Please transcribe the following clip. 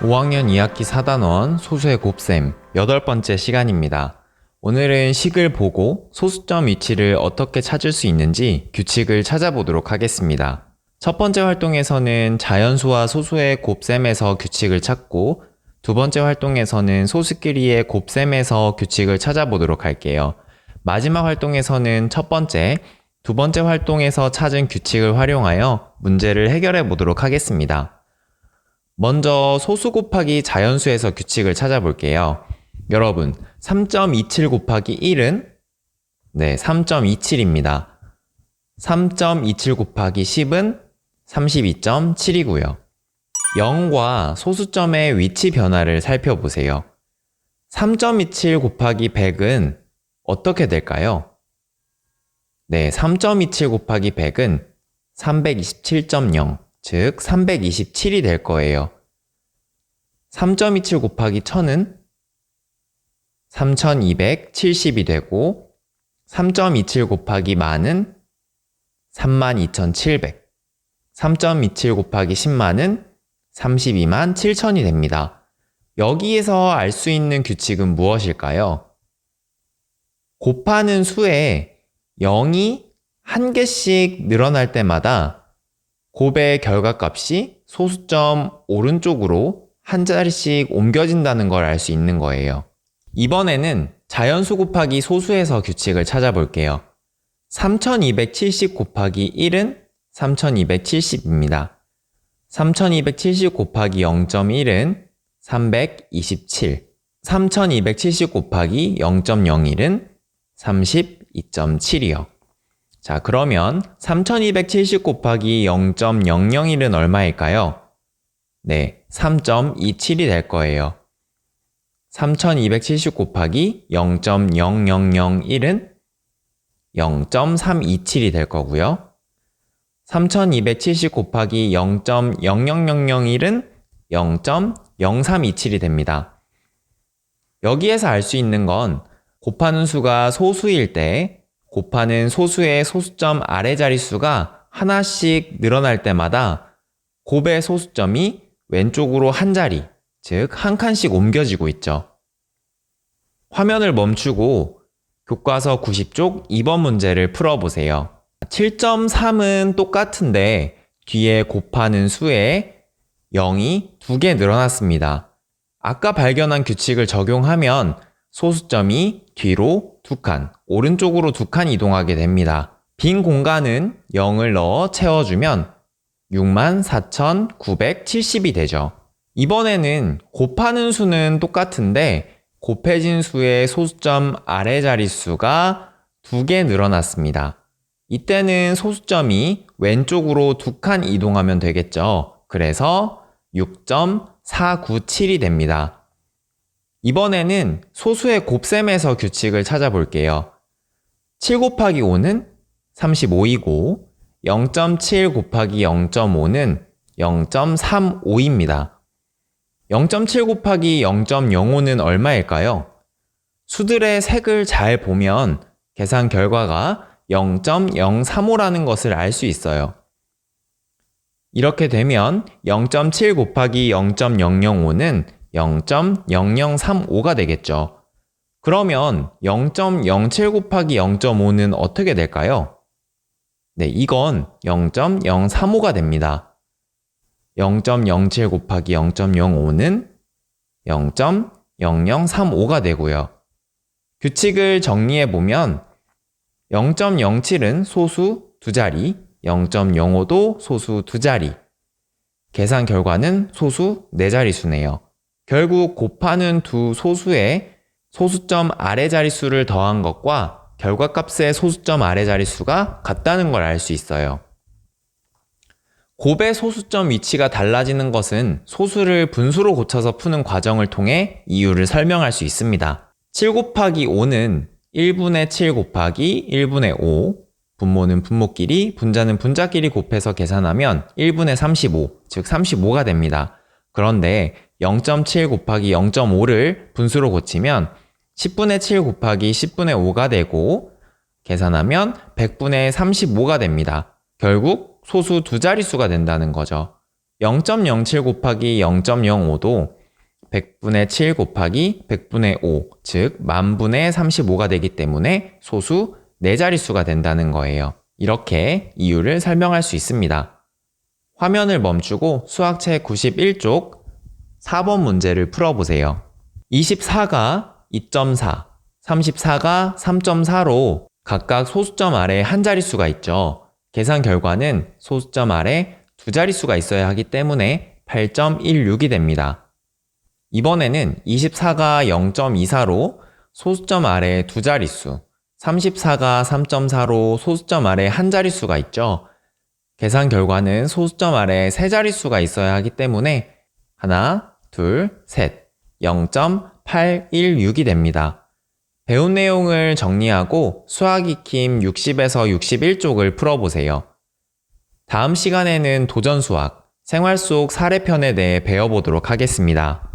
5학년 2학기 4단원 소수의 곱셈 여덟 번째 시간입니다. 오늘은 식을 보고 소수점 위치를 어떻게 찾을 수 있는지 규칙을 찾아보도록 하겠습니다. 첫 번째 활동에서는 자연수와 소수의 곱셈에서 규칙을 찾고 두 번째 활동에서는 소수끼리의 곱셈에서 규칙을 찾아보도록 할게요. 마지막 활동에서는 첫 번째, 두 번째 활동에서 찾은 규칙을 활용하여 문제를 해결해 보도록 하겠습니다. 먼저 소수 곱하기 자연수에서 규칙을 찾아볼게요. 여러분, 3.27 곱하기 1은 네, 3.27입니다. 3.27 곱하기 10은 32.7이고요. 0과 소수점의 위치 변화를 살펴보세요. 3.27 곱하기 100은 어떻게 될까요? 네, 3.27 곱하기 100은 327.0, 즉 327이 될 거예요. 3.27 곱하기 1000은 3270이 되고 3.27 곱하기 만은 32,700 3.27 곱하기 10만은 32만 7천이 됩니다. 여기에서 알 수 있는 규칙은 무엇일까요? 곱하는 수에 0이 한 개씩 늘어날 때마다 곱의 결과값이 소수점 오른쪽으로 한 자리씩 옮겨진다는 걸 알 수 있는 거예요. 이번에는 자연수 곱하기 소수에서 규칙을 찾아볼게요. 3270 곱하기 1은 3270입니다. 3270 곱하기 0.1은 327. 3270 곱하기 0.01은 32.7이요. 자, 그러면 3270 곱하기 0.001은 얼마일까요? 네, 3.27이 될 거예요. 3270 곱하기 0.0001은 0.327이 될 거고요. 3270 곱하기 0.00001은 0.0327이 됩니다. 여기에서 알 수 있는 건 곱하는 수가 소수일 때 곱하는 소수의 소수점 아래 자릿수가 하나씩 늘어날 때마다 곱의 소수점이 왼쪽으로 한 자리, 즉 한 칸씩 옮겨지고 있죠. 화면을 멈추고 교과서 90쪽 2번 문제를 풀어보세요. 7.3은 똑같은데 뒤에 곱하는 수에 0이 두개 늘어났습니다. 아까 발견한 규칙을 적용하면 소수점이 뒤로 두 칸, 오른쪽으로 두 칸 이동하게 됩니다. 빈 공간은 0을 넣어 채워주면 64,970이 되죠. 이번에는 곱하는 수는 똑같은데 곱해진 수의 소수점 아래 자릿수가 두 개 늘어났습니다. 이때는 소수점이 왼쪽으로 두 칸 이동하면 되겠죠. 그래서 6.497이 됩니다. 이번에는 소수의 곱셈에서 규칙을 찾아볼게요. 7 곱하기 5는 35이고 0.7 곱하기 0.5는 0.35입니다. 0.7 곱하기 0.05는 얼마일까요? 수들의 색을 잘 보면 계산 결과가 0.035라는 것을 알 수 있어요. 이렇게 되면 0.7 곱하기 0.005는 0.0035가 되겠죠. 그러면 0.07 곱하기 0.5는 어떻게 될까요? 네, 이건 0.035가 됩니다. 0.07 곱하기 0.05는 0.0035가 되고요. 규칙을 정리해 보면 0.07은 소수 두 자리, 0.05도 소수 두 자리. 계산 결과는 소수 네 자릿수네요. 결국 곱하는 두 소수의 소수점 아래 자릿수를 더한 것과 결과값의 소수점 아래 자릿수가 같다는 걸 알 수 있어요. 곱의 소수점 위치가 달라지는 것은 소수를 분수로 고쳐서 푸는 과정을 통해 이유를 설명할 수 있습니다. 7 곱하기 5는 1분의 7 곱하기 1분의 5, 분모는 분모끼리, 분자는 분자끼리 곱해서 계산하면 1분의 35, 즉 35가 됩니다. 그런데 0.7 곱하기 0.5를 분수로 고치면 10분의 7 곱하기 10분의 5가 되고 계산하면 100분의 35가 됩니다. 결국 소수 두 자릿수가 된다는 거죠. 0.07 곱하기 0.05도 100분의 7 곱하기 100분의 5, 즉 만분의 35가 되기 때문에 소수 4자릿수가 된다는 거예요. 이렇게 이유를 설명할 수 있습니다. 화면을 멈추고 수학책 91쪽 4번 문제를 풀어보세요. 24가 2.4, 34가 3.4로 각각 소수점 아래 한 자릿수가 있죠. 계산 결과는 소수점 아래 두 자릿수가 있어야 하기 때문에 8.16이 됩니다. 이번에는 24가 0.24로 소수점 아래 두 자릿수, 34가 3.4로 소수점 아래 한 자릿수가 있죠. 계산 결과는 소수점 아래 세 자릿수가 있어야 하기 때문에 하나, 둘, 셋, 0.816이 됩니다. 배운 내용을 정리하고 수학 익힘 60에서 61쪽을 풀어보세요. 다음 시간에는 도전 수학, 생활 속 사례편에 대해 배워보도록 하겠습니다.